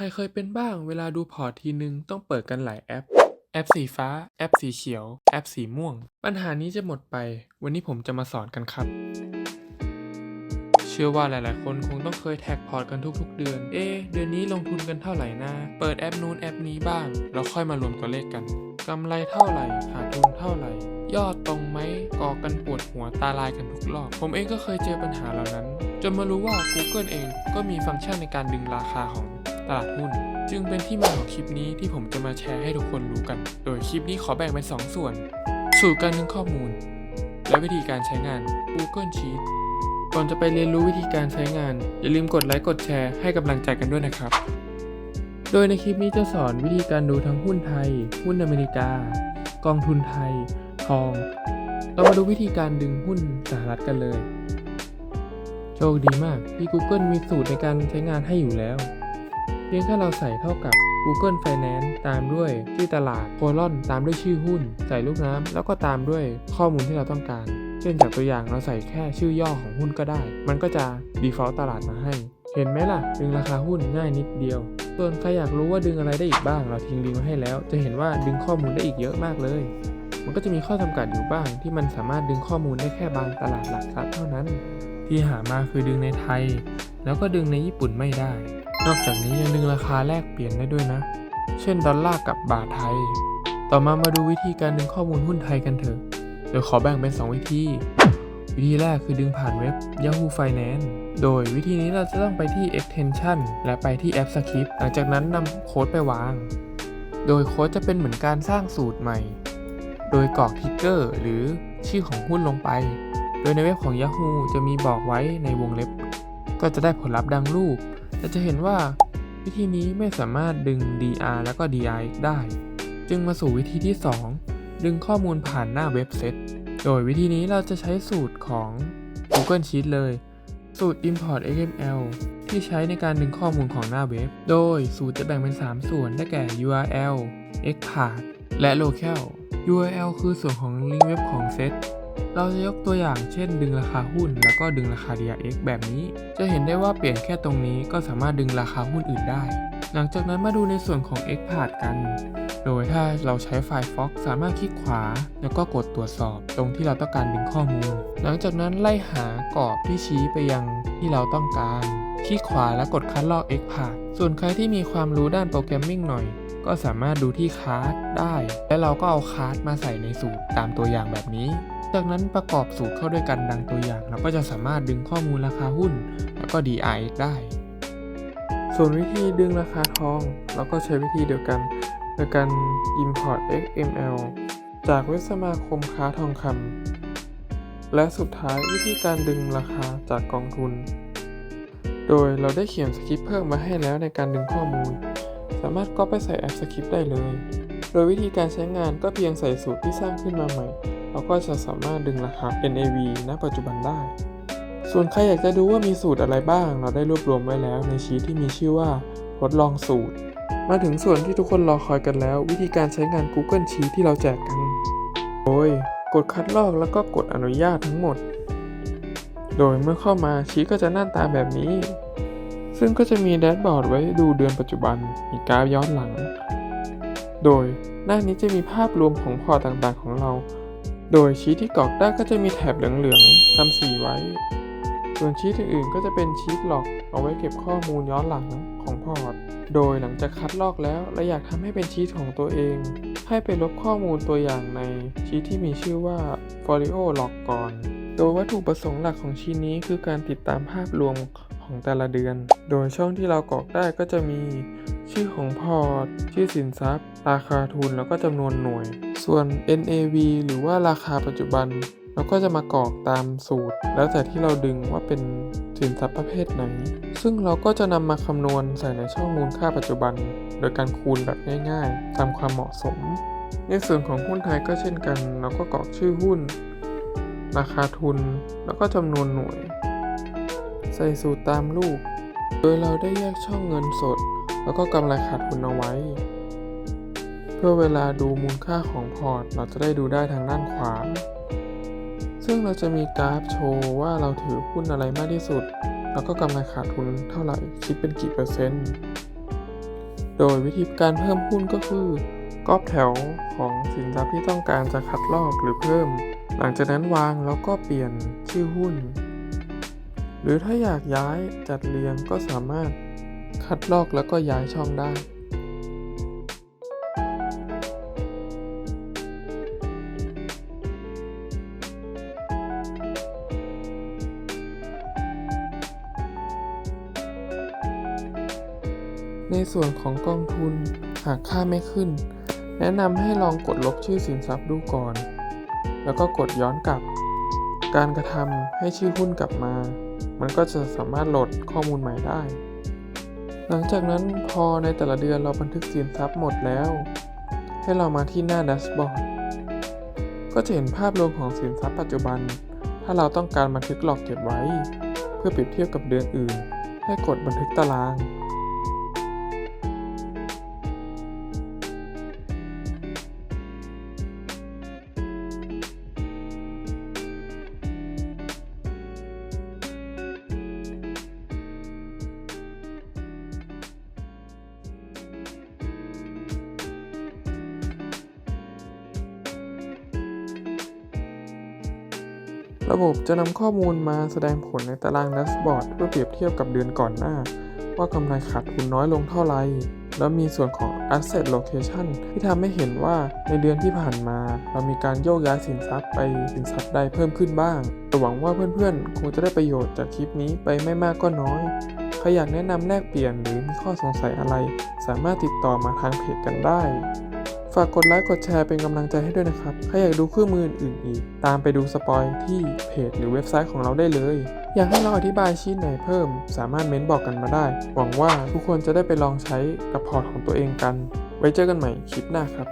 ใครเคยเป็นบ้างเวลาดูพอร์ตทีนึงต้องเปิดกันหลายแอป แอปสีฟ้า แอปสีเขียว แอปสีม่วง ปัญหานี้จะหมดไป วันนี้ผมจะมาสอนกันครับ เชื่อว่าหลายๆ คนคงต้องเคยแท็กพอร์ตกันทุก ๆ เดือน เอ๊เดือนนี้ลงทุนกันเท่าไหร่นะ เปิดแอปนู้นแอปนี้บ้าง แล้วค่อยมารวมตัวเลขกันกำไรเท่าไหร่ขาดทุนเท่าไหร่ยอดตรงไหมก่อกันปวดหัวตาลายกันทุกรอบ ผมเองก็เคยเจอปัญหาเหล่านั้น จนมารู้ว่า Google เองก็มีฟังก์ชันในการดึงราคาของ ตลาดหุ้น จึงเป็นที่มาของคลิปนี้ที่ผมจะมาแชร์ให้ทุกคนรู้กัน โดยคลิปนี้ขอแบ่งเป็นสองส่วน สูตรการดึงข้อมูล และวิธีการใช้งาน Google Sheets ก่อนจะไปเรียนรู้วิธีการใช้งาน อย่าลืมกดไลค์กดแชร์ให้กำลังใจกันด้วยนะครับ โดยในคลิปนี้จะสอนวิธีการดูทั้งหุ้นไทย หุ้นอเมริกา กองทุนไทย ทอง เรามาดูวิธีการดึงหุ้นสหรัฐกันเลย โชคดีมากที่ Google มีสูตรในการใช้งานให้อยู่แล้ว เพียงแค่เราใส่เท่ากับ Google Finance ตามด้วยชื่อตลาดโคลอนตามด้วยชื่อหุ้น ใส่ลูกน้ำแล้วก็ตามด้วยข้อมูลที่เราต้องการ เช่นจากตัวอย่างเราใส่แค่ชื่อย่อของหุ้นก็ได้ มันก็จะ default ตลาดมาให้ เห็นไหมล่ะ ดึงราคาหุ้นง่ายนิดเดียวส่วนใครอยากรู้ว่าดึงอะไรได้อีกบ้าง เราทิ้งลิงก์ไว้ให้แล้ว จะเห็นว่าดึงข้อมูลได้อีกเยอะมากเลย มันก็จะมีข้อจำกัดอยู่บ้าง ที่มันสามารถดึงข้อมูลได้แค่บางตลาดหลักทรัพย์เท่านั้น ที่หามาคือดึงในไทย แล้วก็ดึงในญี่ปุ่นไม่ได้ นอกจากนี้ยังดึงราคาแลกเปลี่ยนได้ด้วยนะ เช่นดอลลาร์กับบาทไทย ต่อมามาดูวิธีการดึงข้อมูลหุ้นไทยกันเถอะเดี๋ยวขอแบ่งเป็น 2 วิธี วิธีแรกคือดึงผ่านเว็บ Yahoo Finance โดยวิธีนี้เราจะต้องไปที่ extension และไปที่แอป Script หลังจากนั้นนำโค้ดไปวาง โดยโค้ดจะเป็นเหมือนการสร้างสูตรใหม่ โดยกรอกทิกเกอร์หรือชื่อของหุ้นลงไป โดยในเว็บของ Yahoo จะมีบอกไว้ในวงเล็บ ก็จะได้ผลลัพธ์ดังรูป แต่จะเห็นว่าวิธีนี้ไม่สามารถดึง DR แล้วก็ DI ได้ จึงมาสู่วิธีที่ 2 ดึงข้อมูลผ่านหน้าเว็บเซต โดยวิธีนี้เราจะใช้สูตรของ Google Sheet เลย สูตร Import XML ที่ใช้ในการดึงข้อมูลของหน้าเว็บ โดยสูตรจะแบ่งเป็น 3 ส่วนได้แก่ URL Xpath และ Local URL คือส่วนของลิงก์เว็บของเซต เราจะยกตัวอย่างเช่นดึงราคาหุ้น แล้วก็ดึงราคา DRX แบบนี้ จะเห็นได้ว่าเปลี่ยนแค่ตรงนี้ก็สามารถดึงราคาหุ้นอื่นได้ หลังจากนั้นมาดูในส่วนของ Xpath กัน โดยถ้าเราใช้ไฟล์ Fox สามารถคลิกขวา แล้วก็กดตรวจสอบตรงที่เราต้องการดึงข้อมูล หลังจากนั้นไล่หากรอบที่ชี้ไปยังที่เราต้องการ คลิกขวาแล้วกดคัดลอก Xpath ส่วนใครที่มีความรู้ด้านโปรแกรมมิ่งหน่อยก็สามารถดูที่คาร์ดได้ และเราก็เอาคาร์ดมาใส่ในสูตรตามตัวอย่างแบบนี้ จากนั้นประกอบสูตรเข้าด้วยกันดังตัวอย่าง เราก็จะสามารถดึงข้อมูลราคาหุ้น แล้วก็ DRX ได้ ส่วนวิธีดึงราคาทอง เราก็ใช้วิธีเดียวกันโดยการ import XML จากเว็บสมาคมค้าทองคำและสุดท้ายวิธีการดึงราคาจากกองทุน โดยเราได้เขียนสคริปต์เพิ่มมาให้แล้วในการดึงข้อมูล สามารถก็ไปใส่แอปสคริปต์ได้เลย โดยวิธีการใช้งานก็เพียงใส่สูตรที่สร้างขึ้นมาใหม่ เราก็จะสามารถดึงราคา NAV ณ ปัจจุบันได้ ส่วนใครอยากจะดูว่ามีสูตรอะไรบ้าง เราได้รวบรวมไว้แล้วในชีทที่มีชื่อว่าทดลองสูตร มาถึงส่วนที่ทุกคนรอคอยกันแล้ว วิธีการใช้งาน Google Sheet ที่เราแจกกัน โดยกดคัดลอกแล้วก็กดอนุญาตทั้งหมด โดยเมื่อเข้ามาชีทก็จะหน้าตาแบบนี้ ซึ่งก็จะมีแดชบอร์ดไว้ดูเดือนปัจจุบัน มีกราฟย้อนหลัง โดยหน้านี้จะมีภาพรวมของพอร์ตต่างๆของเรา โดยชีทที่กรอกได้ก็จะมีแถบเหลืองๆทำสีไว้ ส่วนชีทอื่นๆก็จะเป็นชีทหลอกเอาไว้เก็บข้อมูลย้อนหลังของพอร์ต โดยหลังจากคัดลอกแล้วเราอยากทำให้เป็นชีทของตัวเอง ให้ไปลบข้อมูลตัวอย่างในชีทที่มีชื่อว่า Folio Log ก่อน โดยวัตถุประสงค์หลักของชีทนี้คือการติดตามภาพรวมของแต่ละเดือน โดยช่องที่เรากรอกได้ก็จะมี ชื่อของพอร์ต ชื่อสินทรัพย์ ราคาทุน แล้วก็จำนวนหน่วย ส่วน NAV หรือว่าราคาปัจจุบัน เราก็จะมากรอกตามสูตร แล้วแต่ที่เราดึงว่าเป็นสินทรัพย์ประเภทไหน ซึ่งเราก็จะนำมาคำนวณใส่ในช่องมูลค่าปัจจุบัน โดยการคูณแบบง่ายๆ ตามความเหมาะสม ในส่วนของหุ้นไทยก็เช่นกัน เราก็กรอกชื่อหุ้น ราคาทุน แล้วก็จำนวนหน่วย ใส่สูตรตามรูป โดยเราได้แยกช่องเงินสด แล้วก็กำไรขาดทุนเอาไว้ เพื่อเวลาดูมูลค่าของพอร์ต เราจะได้ดูได้ทางด้านขวา ซึ่งเราจะมีกราฟโชว์ว่าเราถือหุ้นอะไรมากที่สุด แล้วก็กำไรขาดทุนเท่าไหร่ คิดเป็นกี่เปอร์เซ็นต์ โดยวิธีการเพิ่มหุ้นก็คือกอบแถวของสินทรัพย์ที่ต้องการจะคัดลอกหรือเพิ่ม หลังจากนั้นวางแล้วก็เปลี่ยนชื่อหุ้น หรือถ้าอยากย้ายจัดเรียงก็สามารถ คัดลอกแล้วก็ย้ายช่องได้ ในส่วนของกองทุนหากค่าไม่ขึ้น แนะนำให้ลองกดลบชื่อสินทรัพย์ดูก่อน แล้วก็กดย้อนกลับ การกระทำให้ชื่อหุ้นกลับมา มันก็จะสามารถโหลดข้อมูลใหม่ได้ หลังจากนั้นพอในแต่ละเดือนเราบันทึกสินทรัพย์หมดแล้ว ให้เรามาที่หน้าแดชบอร์ดก็จะเห็นภาพรวมของสินทรัพย์ปัจจุบัน ถ้าเราต้องการบันทึกหลอกเก็บไว้ เพื่อเปรียบเทียบกับเดือนอื่น ให้กดบันทึกตาราง ระบบจะนำข้อมูลมาแสดงผลในตารางแดชบอร์ดเพื่อเปรียบเทียบกับเดือนก่อนหน้า ว่ากำไรขาดทุนน้อยลงเท่าไหร่แล้วมีส่วนของ Asset Location ที่ทำให้เห็นว่าในเดือนที่ผ่านมา เรามีการโยกย้ายสินทรัพย์ไปสินทรัพย์ใดเพิ่มขึ้นบ้างแต่หวังว่าเพื่อนๆ คงจะได้ประโยชน์จากคลิปนี้ไปไม่มากก็น้อย ใครอยากแนะนำแลกเปลี่ยนหรือมีข้อสงสัยอะไร สามารถติดต่อมาทางเพจกันได้ากกดไลค์กดแชร์เป็นกำลังใจให้ด้วยนะครับ ใครอยากดูเครื่องมืออื่นอีก ตามไปดูสปอยที่เพจหรือเว็บไซต์ของเราได้เลย อยากให้เราอธิบายชิ้นไหนเพิ่ม สามารถเม้นบอกกันมาได้ หวังว่าทุกคนจะได้ไปลองใช้กับพอร์ตของตัวเองกัน ไว้เจอกันใหม่คลิปหน้าครับ